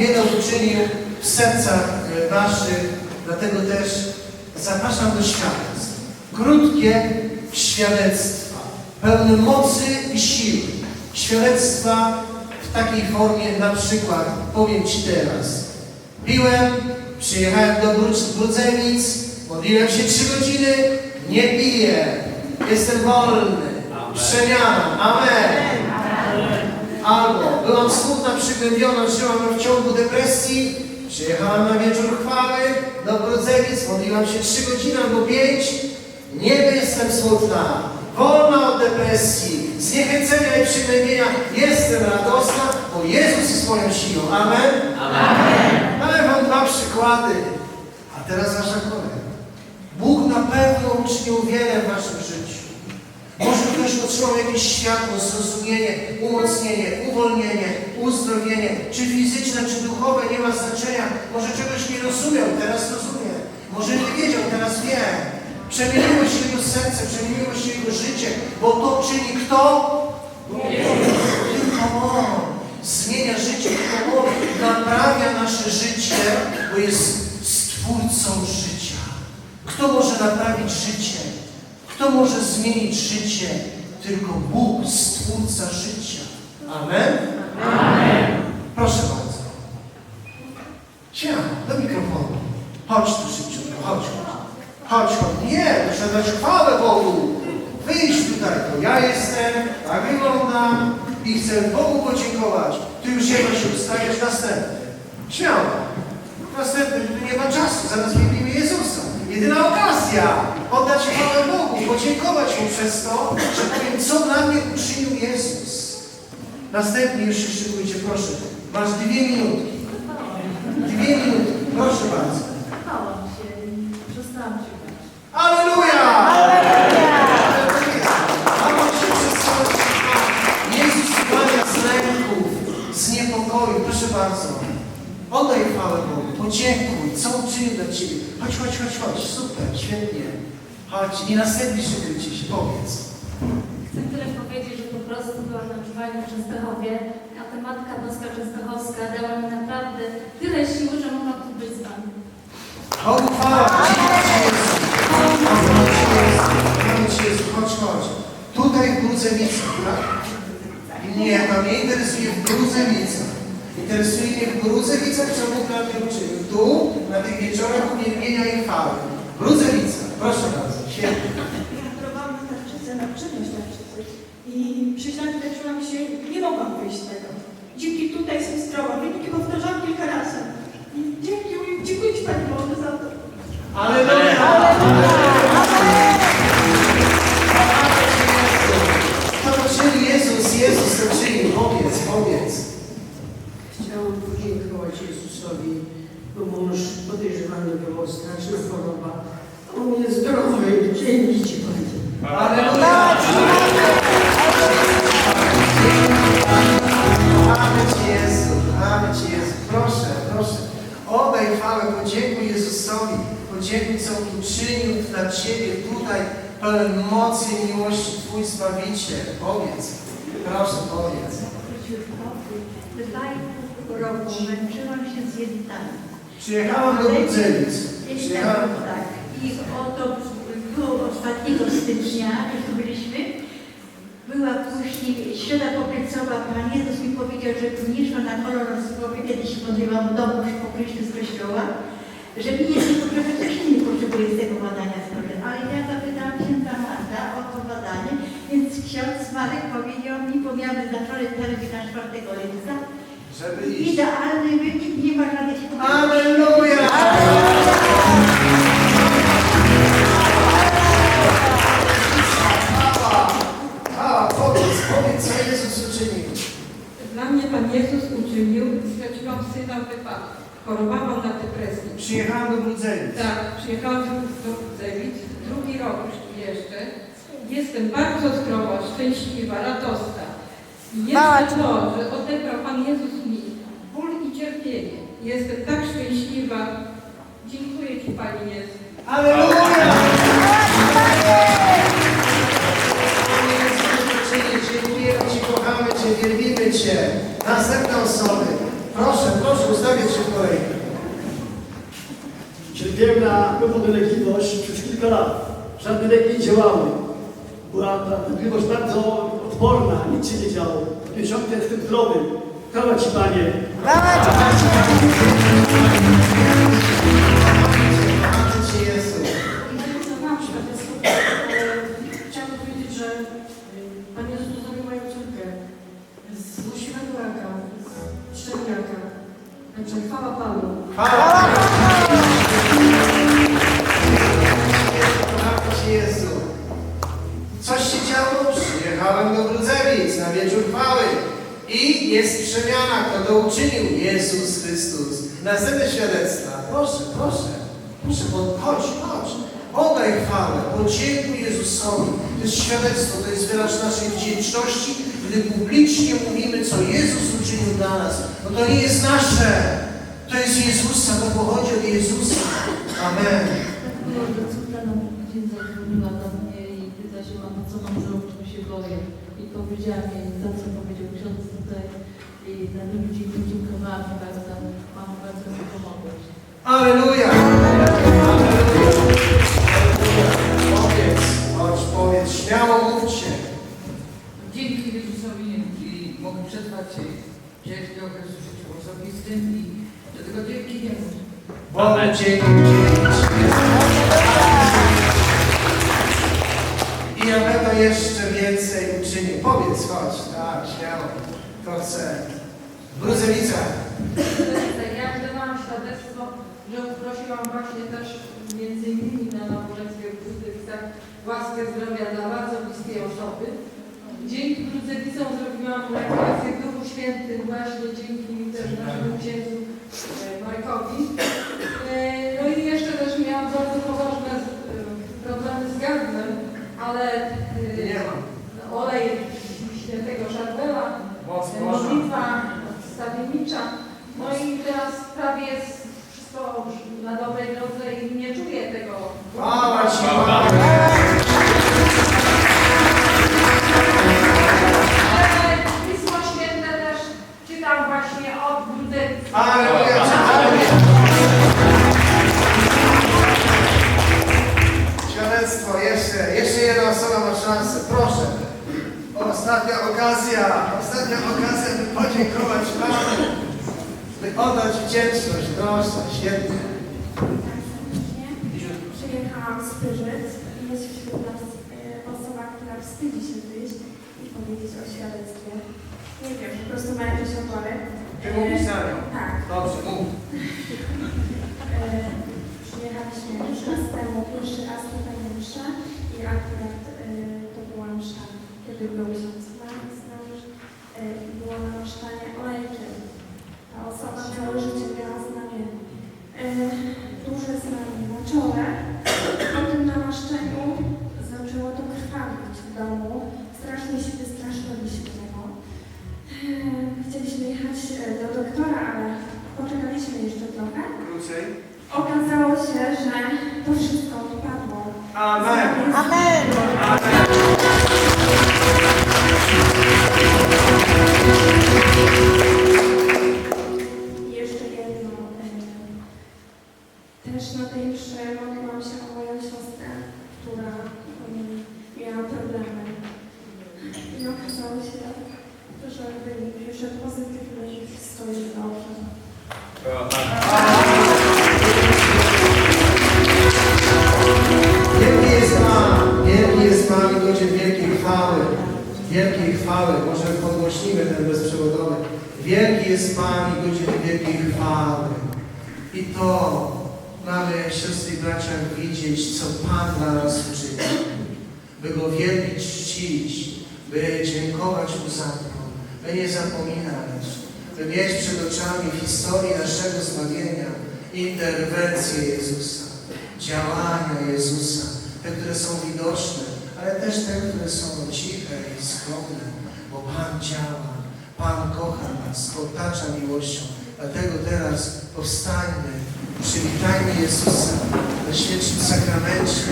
wiele uczynił w sercach e, naszych, dlatego też zapraszam do świadectw. Krótkie świadectwa, pełne mocy i siły. Świadectwa w takiej formie, na przykład, powiem Ci teraz. Piłem, przyjechałem do Brudz- Brudzewic, modliłem się trzy godziny, nie piję, jestem wolny, przemiana, amen. Albo byłam smutna, przygnębiona, żyłam w ciągu depresji, przyjechałam na wieczór chwały do Brudzewic, modliłam się trzy godziny albo pięć, nie jestem smutna, wolna od depresji, zniechęcenia i przygnębienia, jestem radosna, bo Jezus jest moją siłą. Amen? Dałem wam dwa przykłady, a teraz wasza kolej. Bóg na pewno uczynił wiele w waszym życiu. Może ktoś otrzymał jakieś światło, zrozumienie, umocnienie, uwolnienie, uzdrowienie, czy fizyczne, czy duchowe, nie ma znaczenia. Może czegoś nie rozumiał, teraz rozumie. Może nie wiedział, teraz wie. Przemieniło się jego serce, przemieniło się jego życie, bo to czyni kto? Tylko On. Zmienia życie, tylko On naprawia nasze życie, bo jest stwórcą życia. Kto może naprawić życie? Kto może zmienić życie? Tylko Bóg, Stwórca życia. Amen? Amen. Proszę bardzo. Śmiało, do mikrofonu. Chodź tu szybciutko, chodź, chodź. Chodź, chodź. Nie, muszę dać chwałę Bogu. Wyjdź tutaj, to ja jestem, tak wyglądam i chcę Bogu podziękować. Ty już jedno się ustawiasz następny. Śmiało. Następny, tu nie ma czasu, zaraz wielbimy Jezusa. Jedyna okazja oddać chwałę Bogu, podziękować Mu przez to, że powiem, co dla mnie uczynił Jezus. Następnie już się szykujcie, proszę. Masz dwie minutki. Dwie minutki, proszę bardzo. Bałam się, przestałam się bać. Aleluja! Aleluja! A on się przedstawić. Jezus uwalnia z lęków, z niepokoju. Proszę bardzo. Oddaj chwałę Bogu, podziękuj, co uczynił dla Ciebie. Chodź, chodź, chodź, chodź. Super, świetnie. Chodź i następnie się, powiedz. Chcę tyle powiedzieć, że po prostu byłam na czuwaniu w Częstochowie, a ta Matka Boska Częstochowska dała mi naprawdę tyle siły, że mogłam tu być z Wami. Chwała, Jezu. Chodź, chodź. Tutaj w Grudzewicach, tak? Nie, to mnie interesuje w Grudzewicach. Interesuje mnie w Grudzewicach, co Bóg na tym uczynił. Tu, na tych wieczorach uwielbienia i chwały. Grudzewicach. Proszę bardzo. Świetnie. Ja chorowałam na tarczycę, na czynność tarczycy i przyjrzałam tutaj, czułam się, nie mogłam wyjść z tego. Dzięki tutaj jestem zdrowa, dzięki powtarzałam kilka razy. I dzięki, dziękuję Ci Pani Boże za to. Aleluja! To uczynił Jezus, Jezus to czynił. Powiedz, powiedz. Chciałam podziękować Jezusowi, bo mąż podejrzewany był o straszna choroba. Podziękuj Jezusowi. Podziękuj, co On uczynił dla Ciebie tutaj, pełen mocy i miłości Twój Zbawiciel. Powiedz. Proszę, powiedz. Pół roku męczyłam się z. Przyjechałam do. Jeśli Przyjechałam... tak. I oto było ostatniego stycznia, jak tu byliśmy, była później środa pokrycowa, Pan Jezus mi powiedział, że nie szła na kolor rozwojowy, kiedy się modliłam w domu już po z kościoła, że mi jest potrzebne coś innego potrzebuje z tego badania zdrowia. Ale ja zapytałam księdza Marta o to badanie, więc ksiądz Marek powiedział mi, bo miał wyznaczony termin na 4 lipca. Idealny wynik, nie ma żadnych Aleluja! Chorowałam na depresję. Przyjechałam do Brudzewic. Tak, przyjechałam do Zewic, drugi rok już tu jeszcze. Jestem bardzo zdrowa, szczęśliwa, radosna. Jest to, że odebrał Pan Jezus mi ból i cierpienie. Jestem tak szczęśliwa. Dziękuję Ci Panie Jezu. Aleluja! Dziękujemy Ci, kochamy Cię, wielbimy Cię. Następne osoby. Proszę, proszę, ustawię kolej. Cierpiałem na pewną dolegliwość przez kilka lat. Żadne leki nie działały. Była ta dolegliwość bardzo odporna, nic się nie działo. Miesiące jestem zdrowy. Chwała Ci Panie. Chwała jest przemiana, to uczynił? Jezus Chrystus. Następne świadectwa. Proszę, proszę. Proszę, chodź, chodź. Oddaj chwałę, podziękuj Jezusowi. To jest świadectwo, to jest wyraz naszej wdzięczności, gdy publicznie mówimy, co Jezus uczynił dla nas. No to nie jest nasze, to jest Jezusa, to pochodzi od Jezusa. Amen. Może córka na dzień zadzwoniła do mnie i pyta się mama, co mam zrobić, bo się boję. I powiedziałam jej to, co powiedział ksiądz tutaj i na ludzi podziękowałam bardzo, mamo, bardzo mi pomogłeś. Aleluja! Powiedz, chodź, powiedz, śmiało mówcie. Dzięki Jezusowi i mogę przetrwać ciężki okres w życiu osobistym i do tego dzięki Niemu. Bogu dzięki, dzięki. I na pewno jeszcze chodź, tak, śmiało. To chcę. Brudzewica. Ja wydałam świadectwo, że uprosiłam właśnie też między innymi na nabożeństwie w Grudzewicach łaskę zdrowia dla bardzo bliskiej osoby. Dzięki Grudzewicom zrobiłam rekolekcję w Duchu Świętym właśnie dzięki też naszemu księdzu e, Markowi. E, No i jeszcze też miałam bardzo poważne e, problemy z gardłem, ale olej Moc Boża. modlitwa stawiennicza. No i teraz prawie jest wszystko już na dobrej drodze i nie czuję tego. Chwała Ci, oddać wdzięczność. Proszę, świetnie. Przyjechałam z Pyrzyc i jest wśród nas e, osoba, która wstydzi się wyjść i powiedzieć o świadectwie. Nie wiem, po prostu ma jakieś opory. Ty mówisz za nią. Tak. Dobrze, mów. E, przyjechaliśmy już raz temu, pierwszy raz tutaj mszę i akurat e, to była msza, kiedy był ksiądz wyszedł dobrze. Wielki jest Pan, wielki jest Pan i godzien wielkiej chwały. Wielkiej chwały, może podgłośnimy ten bezprzewodowy. Wielki jest Pan i godzien wielkiej chwały. I to mamy, siostry i bracia, widzieć, co Pan dla nas uczynił. By Go wielbić, czcić, by dziękować Mu za to, by nie zapominać, by mieć przed oczami historię naszego zbawienia, interwencję Jezusa, działania Jezusa, te, które są widoczne, ale też te, które są ciche i skromne, bo Pan działa, Pan kocha nas, otacza miłością. Dlatego teraz powstańmy, przywitajmy Jezusa na świecznym sakramencie.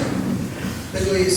Tego jest